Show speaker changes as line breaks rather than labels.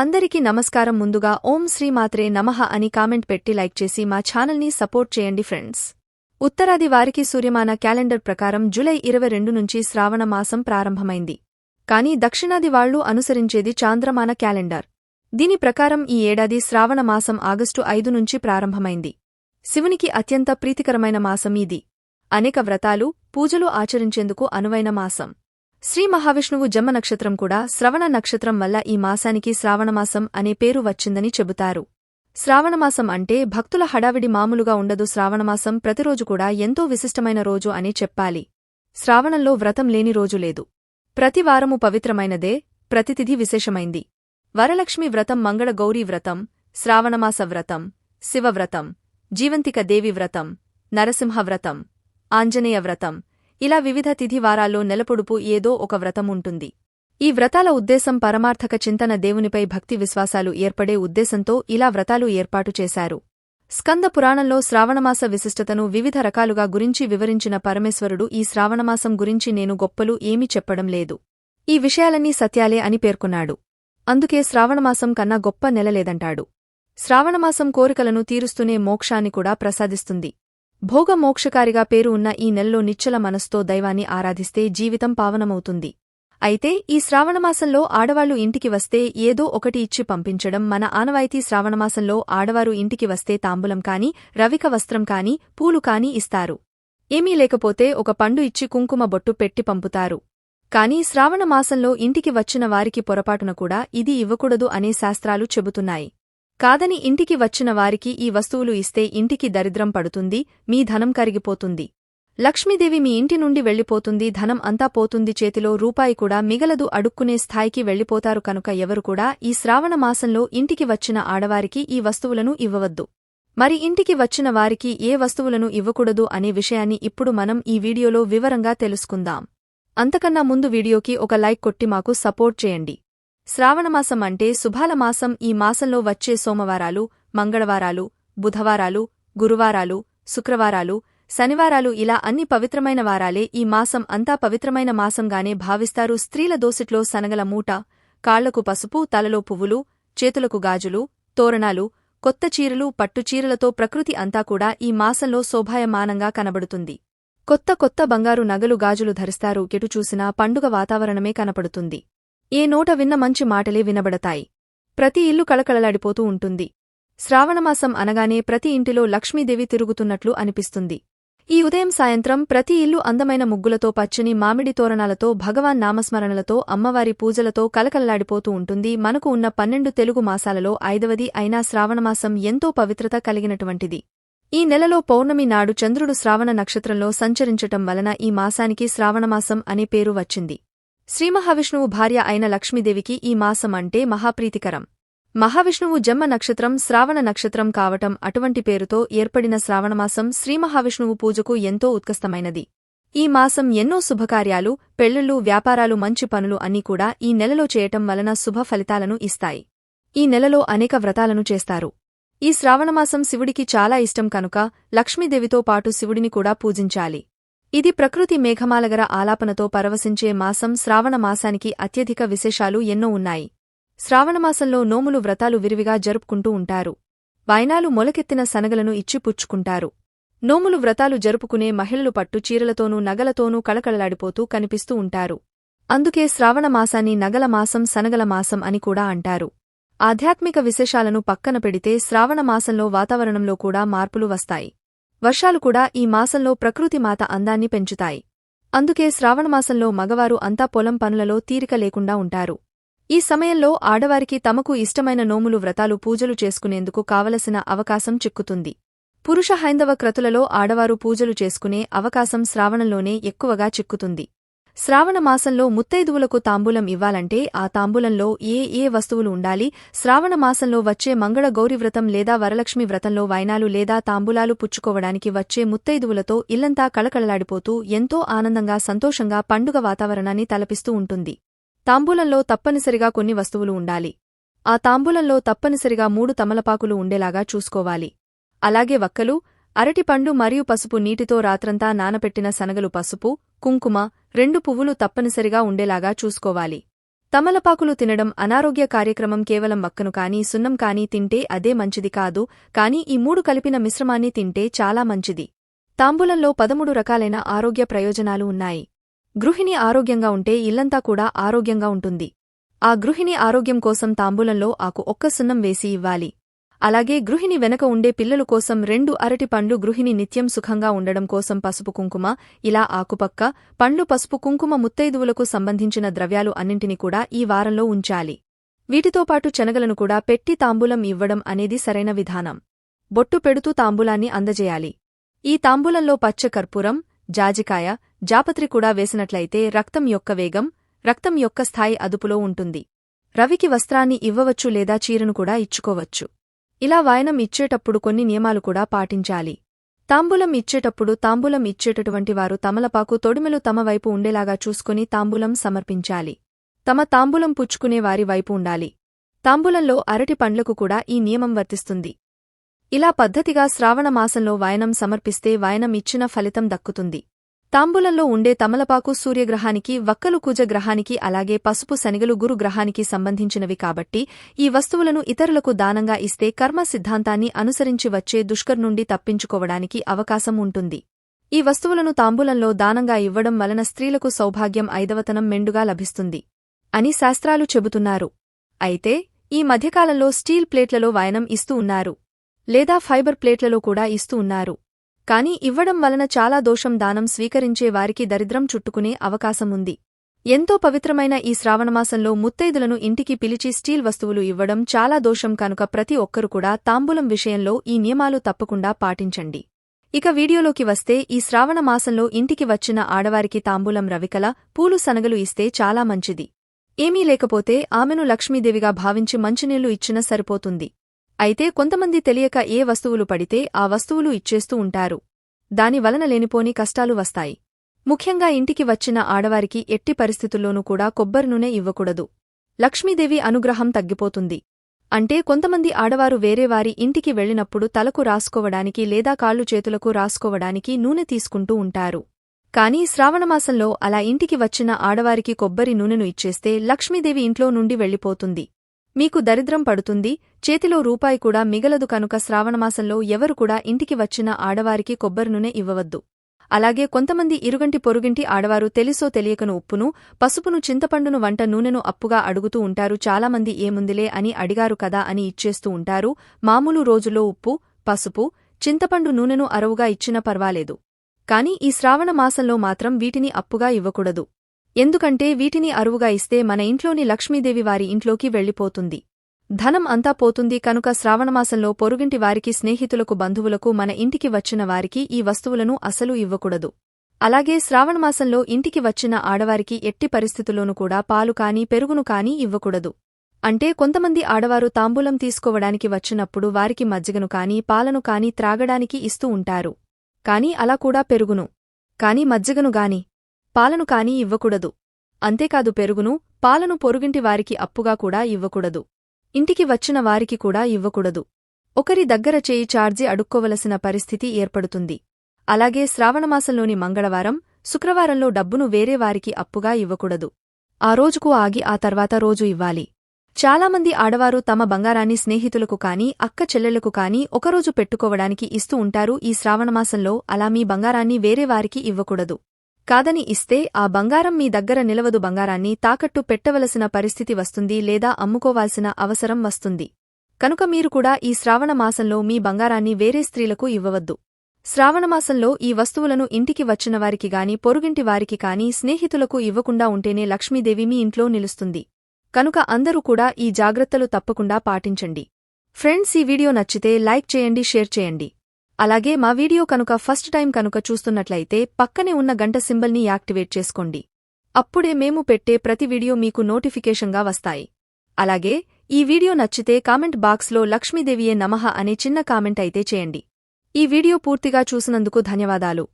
అందరికీ నమస్కారం ముందుగా ఓం శ్రీమాత్రే నమః అని కామెంట్ పెట్టి లైక్ చేసి మా ఛానల్ని సపోర్ట్ చేయండి ఫ్రెండ్స్. ఉత్తరాది వారికి సూర్యమాన క్యాలెండర్ ప్రకారం జూలై ఇరవై రెండు నుంచి శ్రావణ మాసం ప్రారంభమైంది. కానీ దక్షిణాది వాళ్ళు అనుసరించేది చాంద్రమాన క్యాలెండర్. దీని ప్రకారం ఈ ఏడాది శ్రావణ మాసం ఆగస్టు ఐదు నుంచి ప్రారంభమైంది. శివునికి అత్యంత ప్రీతికరమైన మాసం ఇది. అనేక వ్రతాలు పూజలు ఆచరించేందుకు అనువైన మాసం. శ్రీ మహావిష్ణువు జమ్మ నక్షత్రం కూడా శ్రవణ నక్షత్రం వల్ల ఈ మాసానికి శ్రావణమాసం అనే పేరు వచ్చిందని చెబుతారు. శ్రావణమాసం అంటే భక్తుల హడావిడి మామూలుగా ఉండదు శ్రావణమాసం ప్రతిరోజు కూడా ఎంతో విశిష్టమైన రోజు అని చెప్పాలి. శ్రావణంలో వ్రతం లేని రోజు లేదు. ప్రతి వారము పవిత్రమైనదే ప్రతితిథి విశేషమైంది. వరలక్ష్మి వ్రతం మంగళ గౌరీ వ్రతం శ్రావణమాస వ్రతం శివవ్రతం జీవంతిక దేవి వ్రతం నరసింహ వ్రతం ఆంజనేయ వ్రతం ఇలా వివిధ తిథి వారాల్లో నెలపొడుపు ఏదో ఒక వ్రతం ఉంటుంది. ఈ వ్రతాల ఉద్దేశం పరమార్థక చింతన దేవునిపై భక్తి విశ్వాసాలు ఏర్పడే ఉద్దేశంతో ఇలా వ్రతాలు ఏర్పాటు చేశారు. స్కంద పురాణంలో శ్రావణమాస విశిష్టతను వివిధ రకాలుగా గురించి వివరించిన పరమేశ్వరుడు ఈ శ్రావణమాసం గురించి నేను గొప్పలు ఏమీ చెప్పడం లేదు. ఈ విషయాలన్నీ సత్యాలే అని పేర్కొన్నాడు. అందుకే శ్రావణమాసం కన్నా గొప్ప నెలలేదంటాడు శ్రావణమాసం కోరికలను తీరుస్తూనే మోక్షాన్ని కూడా ప్రసాదిస్తుంది. భోగ మోక్షకారిగా పేరు ఉన్న ఈ నెలలో నిచ్చల మనస్తో దైవాన్ని ఆరాధిస్తే జీవితం పావనమవుతుంది. అయితే ఈ శ్రావణమాసంలో ఆడవాళ్ళు ఇంటికి వస్తే ఏదో ఒకటి ఇచ్చి పంపించడం మన ఆనవాయితీ శ్రావణమాసంలో ఆడవారు ఇంటికి వస్తే తాంబూలం కాని రవిక వస్త్రం కాని పూలు కాని ఇస్తారు. ఏమీ లేకపోతే ఒక పండు ఇచ్చి కుంకుమ బొట్టు పెట్టి పంపుతారు. కాని శ్రావణమాసంలో ఇంటికి వచ్చిన వారికి పొరపాటున కూడా ఇది ఇవ్వకూడదు అనే శాస్త్రాలు చెబుతున్నాయి. కాదని ఇంటికి వచ్చిన వారికి ఈ వస్తువులు ఇస్తే ఇంటికి దరిద్రం పడుతుంది మీ ధనం కరిగిపోతుంది. లక్ష్మీదేవి మీ ఇంటి నుండి వెళ్ళిపోతుంది ధనం అంతా పోతుంది చేతిలో రూపాయి కూడా మిగలదు అడుక్కునే స్థాయికి వెళ్ళిపోతారు కనుక ఎవరు కూడా ఈ శ్రావణ మాసంలో ఇంటికి వచ్చిన ఆడవారికి ఈ వస్తువులను ఇవ్వవద్దు. మరి ఇంటికి వచ్చిన వారికి ఏ వస్తువులను ఇవ్వకూడదు అనే విషయాన్ని ఇప్పుడు మనం ఈ వీడియోలో వివరంగా తెలుసుకుందాం. అంతకన్నా ముందు వీడియోకి ఒక లైక్ కొట్టి మాకు సపోర్ట్ చేయండి. శ్రావణమాసం అంటే శుభాల మాసం ఈ మాసంలో వచ్చే సోమవారాలు మంగళవారాలు బుధవారాలు గురువారాలు శుక్రవారాలు శనివారాలు ఇలా అన్ని పవిత్రమైన వారాలే ఈ మాసం అంతా పవిత్రమైన మాసంగానే భావిస్తారు. స్త్రీల దోసిట్లో సనగల మూట కాళ్ళకు పసుపు తలలో పువ్వులు చేతులకు గాజులు తోరణాలు కొత్త చీరలు పట్టుచీరలతో ప్రకృతి అంతా కూడా ఈ మాసంలో శోభాయమానంగా కనబడుతుంది. కొత్త కొత్త బంగారు నగలు గాజులు ధరిస్తారు. కెటు చూసినా పండుగ వాతావరణమే కనపడుతుంది. ఏ నోట విన్న మంచి మాటలే వినబడతాయి. ప్రతి ఇల్లు కళకళలాడిపోతూ ఉంటుంది. శ్రావణమాసం అనగానే ప్రతి ఇంటిలో లక్ష్మీదేవి తిరుగుతున్నట్లు అనిపిస్తుంది. ఈ ఉదయం సాయంత్రం ప్రతి ఇల్లు అందమైన ముగ్గులతో పచ్చని మామిడి తోరణాలతో భగవాన్ నామస్మరణలతో అమ్మవారి పూజలతో కలకలలాడిపోతూ ఉంటుంది. మనకు ఉన్న పన్నెండు తెలుగు మాసాలలో ఐదవది అయినా శ్రావణమాసం ఎంతో పవిత్రత కలిగినటువంటిది. ఈ నెలలో పౌర్ణమి నాడు చంద్రుడు శ్రావణ నక్షత్రంలో సంచరించటం వలన ఈ మాసానికి శ్రావణమాసం అనే పేరు వచ్చింది. శ్రీమహావిష్ణువు భార్య అయిన లక్ష్మీదేవికి ఈ మాసం అంటే మహాప్రీతికరం. మహావిష్ణువు జమ్మ నక్షత్రం శ్రావణ నక్షత్రం కావటం అటువంటి పేరుతో ఏర్పడిన శ్రావణమాసం శ్రీమహావిష్ణువు పూజకు ఎంతో ఉత్కస్తమైనది ఈ మాసం ఎన్నో శుభకార్యాలు పెళ్ళిళ్ళు వ్యాపారాలు మంచి పనులు అన్నీ కూడా ఈ నెలలో చేయటం వలన శుభ ఫలితాలను ఇస్తాయి. ఈ నెలలో అనేక వ్రతాలను చేస్తారు. ఈ శ్రావణమాసం శివుడికి చాలా ఇష్టం కనుక లక్ష్మీదేవితో పాటు శివుడిని కూడా పూజించాలి. ఇది ప్రకృతి మేఘమాలగర ఆలాపనతో పరవశించే మాసం శ్రావణ మాసానికి అత్యధిక విశేషాలు ఎన్నో ఉన్నాయి. శ్రావణమాసంలో నోములు వ్రతాలు విరివిగా జరుపుకుంటూ ఉంటారు. వాయనాలు మొలకెత్తిన సనగలను ఇచ్చి పుచ్చుకుంటారు. నోములు వ్రతాలు జరుపుకునే మహిళలు పట్టు చీరలతోనూ నగలతోనూ కళకళలాడిపోతూ కనిపిస్తూ ఉంటారు. అందుకే శ్రావణమాసాన్ని నగలమాసం సనగల మాసం అని కూడా అంటారు. ఆధ్యాత్మిక విశేషాలను పక్కన పెడితే శ్రావణమాసంలో వాతావరణంలో కూడా మార్పులు వస్తాయి. వర్షాలు కూడా ఈ మాసంలో ప్రకృతి మాత అందాన్ని పెంచుతాయి. అందుకే శ్రావణమాసంలో మగవారు అంతా పొలం పనులలో తీరిక లేకుండా ఉంటారు. ఈ సమయంలో ఆడవారికి తమకు ఇష్టమైన నోములు వ్రతాలు పూజలు చేసుకునేందుకు కావలసిన అవకాశం చిక్కుతుంది. పురుష హైందవ క్రతులలో ఆడవారు పూజలు చేసుకునే అవకాశం శ్రావణంలోనే ఎక్కువగా చిక్కుతుంది. శ్రావణమాసంలో ముత్తైదువులకు తాంబూలం ఇవ్వాలంటే ఆ తాంబూలంలో ఏ ఏ వస్తువులు ఉండాలి? శ్రావణమాసంలో వచ్చే మంగళ గౌరీవ్రతం లేదా వరలక్ష్మి వ్రతంలో వైనాలు లేదా తాంబూలాలు పుచ్చుకోవడానికి వచ్చే ముత్తైదువులతో ఇల్లంతా కళకళలాడిపోతూ ఎంతో ఆనందంగా సంతోషంగా పండుగ వాతావరణాన్ని తలపిస్తూ ఉంటుంది. తాంబూలంలో తప్పనిసరిగా కొన్ని వస్తువులు ఉండాలి. ఆ తాంబూలంలో తప్పనిసరిగా మూడు తమలపాకులు ఉండేలాగా చూసుకోవాలి. అలాగే వక్కలు అరటిపండు మరియు పసుపు నీటితో రాత్రంతా నానపెట్టిన శనగలు పసుపు కుంకుమ రెండు పువ్వులు తప్పనిసరిగా ఉండేలాగా చూసుకోవాలి. తమలపాకులు తినడం అనారోగ్య కార్యక్రమం కేవలం మక్కను కానీ సున్నం కానీ తింటే అదే మంచిది కాదు కానీ ఈ మూడు కలిపిన మిశ్రమాన్ని తింటే చాలా మంచిది. తాంబూలంలో పదమూడు రకాలైన ఆరోగ్య ప్రయోజనాలు ఉన్నాయి. గృహిణి ఆరోగ్యంగా ఉంటే ఇల్లంతా కూడా ఆరోగ్యంగా ఉంటుంది. ఆ గృహిణి ఆరోగ్యం కోసం తాంబూలంలో ఆకు ఒక్క సున్నం వేసి ఇవ్వాలి. అలాగే గృహిణి వెనక ఉండే పిల్లలు కోసం రెండు అరటి పండ్లు గృహిణి నిత్యం సుఖంగా ఉండడం కోసం పసుపు కుంకుమ ఇలా ఆకుపక్క పండ్లు పసుపు కుంకుమ ముత్తైదువులకు సంబంధించిన ద్రవ్యాలు అన్నింటినీ కూడా ఈ వారంలో ఉంచాలి. వీటితోపాటు శనగలను కూడా పెట్టి తాంబూలం ఇవ్వడం అనేది సరైన విధానం. బొట్టు పెడుతూ తాంబూలాన్ని అందజేయాలి. ఈ తాంబూలంలో పచ్చ కర్పూరం జాజికాయ జాపత్రి కూడా వేసినట్లయితే రక్తం యొక్క వేగం రక్తం యొక్క స్థాయి అదుపులో ఉంటుంది. రవికి వస్త్రాన్ని ఇవ్వవచ్చు లేదా చీరను కూడా ఇచ్చుకోవచ్చు. ఇలా వాయనం ఇచ్చేటప్పుడు కొన్ని నియమాలు కూడా పాటించాలి. తాంబూలం ఇచ్చేటప్పుడు తాంబూలం ఇచ్చేటటువంటి వారు తమలపాకు తొడిమెలు తమ వైపు ఉండేలాగా చూసుకుని తాంబూలం సమర్పించాలి. తమ తాంబూలం పుచ్చుకునే వారి వైపు ఉండాలి. తాంబూలంలో అరటి పండ్లకు కూడా ఈ నియమం వర్తిస్తుంది. ఇలా పద్ధతిగా శ్రావణ మాసంలో వాయనం సమర్పిస్తే వాయనం ఇచ్చిన ఫలితం దక్కుతుంది. తాంబూలంలో ఉండే తమలపాకు సూర్యగ్రహానికి వక్కలు కుజ గ్రహానికి అలాగే పసుపు శనిగలు గురు గ్రహానికి సంబంధించినవి కాబట్టి ఈ వస్తువులను ఇతరులకు దానంగా ఇస్తే కర్మ సిద్ధాంతాన్ని అనుసరించి వచ్చే దుష్కర్ నుండి తప్పించుకోవడానికి అవకాశం ఉంటుంది. ఈ వస్తువులను తాంబూలంలో దానంగా ఇవ్వడం వలన స్త్రీలకు సౌభాగ్యం ఐదవతనం మెండుగా లభిస్తుంది. అని శాస్త్రాలు చెబుతున్నారు. అయితే ఈ మధ్యకాలంలో స్టీల్ ప్లేట్లలో వాయనం ఇస్తూ ఉన్నారు. లేదా ఫైబర్ ప్లేట్లలో కూడా ఇస్తూ ఉన్నారు. కాని ఇవ్వడం వలన చాలా దోషం దానం స్వీకరించే వారికి దరిద్రం చుట్టుకునే అవకాశముంది. ఎంతో పవిత్రమైన ఈ శ్రావణమాసంలో ముత్తైదులను ఇంటికి పిలిచి స్టీల్ వస్తువులు ఇవ్వడం చాలా దోషం కనుక ప్రతి ఒక్కరు కూడా తాంబూలం విషయంలో ఈ నియమాలు తప్పకుండా పాటించండి. ఇక వీడియోలోకి వస్తే ఈ శ్రావణ మాసంలో ఇంటికి వచ్చిన ఆడవారికి తాంబూలం రవికల పూలు సనగలు ఇస్తే చాలా మంచిది. ఏమీ లేకపోతే ఆమెను లక్ష్మీదేవిగా భావించి మంచినీళ్ళు ఇచ్చినా సరిపోతుంది. అయితే కొంతమంది తెలియక ఏ వస్తువులు పడితే ఆ వస్తువులు ఇచ్చేస్తూ ఉంటారు. దాని వలన లేనిపోని కష్టాలు వస్తాయి. ముఖ్యంగా ఇంటికి వచ్చిన ఆడవారికి ఎట్టి పరిస్థితుల్లోనూ కూడా కొబ్బరి నూనె ఇవ్వకూడదు. లక్ష్మీదేవి అనుగ్రహం తగ్గిపోతుంది. అంటే కొంతమంది ఆడవారు వేరేవారి ఇంటికి వెళ్ళినప్పుడు తలకు రాసుకోవడానికి లేదా కాళ్ళు చేతులకు రాసుకోవడానికి నూనె తీసుకుంటూ ఉంటారు. కానీ శ్రావణమాసంలో అలా ఇంటికి వచ్చిన ఆడవారికి కొబ్బరి నూనెను ఇచ్చేస్తే లక్ష్మీదేవి ఇంట్లో నుండి వెళ్ళిపోతుంది. మీకు దరిద్రం పడుతుంది చేతిలో రూపాయి కూడా మిగలదు కనుక శ్రావణమాసంలో ఎవరు కూడా ఇంటికి వచ్చిన ఆడవారికి కొబ్బరి నూనె ఇవ్వవద్దు. అలాగే కొంతమంది ఇరుగంటి పొరుగింటి ఆడవారు తెలిసో తెలియకను ఉప్పును పసుపును చింతపండును వంట నూనెను అప్పుగా అడుగుతూ ఉంటారు చాలామంది ఏముందిలే అని అడిగారు కదా అని ఇచ్చేస్తూ ఉంటారు మామూలు రోజులో ఉప్పు పసుపు చింతపండు నూనెను అరవుగా ఇచ్చినా పర్వాలేదు. కాని ఈ శ్రావణ మాసంలో మాత్రం వీటిని అప్పుగా ఇవ్వకూడదు. ఎందుకంటే వీటిని అరువుగా ఇస్తే మన ఇంట్లోని లక్ష్మీదేవి వారి ఇంట్లోకి వెళ్ళిపోతుంది. ధనం అంతా పోతుంది కనుక శ్రావణమాసంలో పొరుగింటి వారికి స్నేహితులకు బంధువులకు మన ఇంటికి వచ్చిన వారికి ఈ వస్తువులను అసలు ఇవ్వకూడదు. అలాగే శ్రావణమాసంలో ఇంటికి వచ్చిన ఆడవారికి ఎట్టి పరిస్థితుల్లోనూ కూడా పాలు కాని పెరుగును కాని ఇవ్వకూడదు. అంటే కొంతమంది ఆడవారు తాంబూలం తీసుకోవడానికి వచ్చినప్పుడు వారికి మజ్జిగను కాని పాలను కాని త్రాగడానికి ఇస్తూ ఉంటారు. కాని అలా కూడా పెరుగును. కాని మజ్జిగను గాని పాలను కాని ఇవ్వకూడదు. అంతేకాదు పెరుగును పాలను పొరుగింటి వారికి అప్పుగా కూడా ఇవ్వకూడదు. ఇంటికి వచ్చిన వారికి కూడా ఇవ్వకూడదు. ఒకరి దగ్గర చేయి చార్జీ అడుక్కోవలసిన పరిస్థితి ఏర్పడుతుంది. అలాగే శ్రావణమాసంలోని మంగళవారం శుక్రవారంలో డబ్బును వేరే వారికి అప్పుగా ఇవ్వకూడదు. ఆ రోజుకు ఆగి ఆ తర్వాత రోజు ఇవ్వాలి. చాలామంది ఆడవారు తమ బంగారాన్ని స్నేహితులకు కాని అక్క చెల్లెళ్ళకు కాని ఒకరోజు పెట్టుకోవడానికి ఇస్తూ ఉంటారు ఈ శ్రావణమాసంలో అలా మీ బంగారాన్ని వేరే వారికి ఇవ్వకూడదు. కాదని ఇస్తే ఆ బంగారం మీ దగ్గర నిలవదు బంగారాన్ని తాకట్టు పెట్టవలసిన పరిస్థితి వస్తుంది లేదా అమ్ముకోవాల్సిన అవసరం వస్తుంది. కనుక మీరు కూడా ఈ శ్రావణమాసంలో మీ బంగారాన్ని వేరే స్త్రీలకు ఇవ్వవద్దు. శ్రావణమాసంలో ఈ వస్తువులను ఇంటికి వచ్చిన వారికి గాని పొరుగింటి వారికి కాని స్నేహితులకు ఇవ్వకుండా ఉంటేనే లక్ష్మీదేవి మీ ఇంట్లో నిలుస్తుంది. కనుక అందరూ కూడా ఈ జాగ్రత్తలు తప్పకుండా పాటించండి. ఫ్రెండ్స్ ఈ వీడియో నచ్చితే లైక్ చేయండి షేర్ చేయండి. అలాగే మా వీడియో కనుక ఫస్ట్ టైం కనుక చూస్తున్నట్లయితే పక్కనే ఉన్న గంట సింబల్ని యాక్టివేట్ చేసుకోండి. అప్పుడే మేము పెట్టే ప్రతి వీడియో మీకు నోటిఫికేషన్గా వస్తాయి. అలాగే ఈ వీడియో నచ్చితే కామెంట్ బాక్స్లో లక్ష్మీదేవియే నమః అనే చిన్న కామెంట్ అయితే చేయండి. ఈ వీడియో పూర్తిగా చూసినందుకు ధన్యవాదాలు.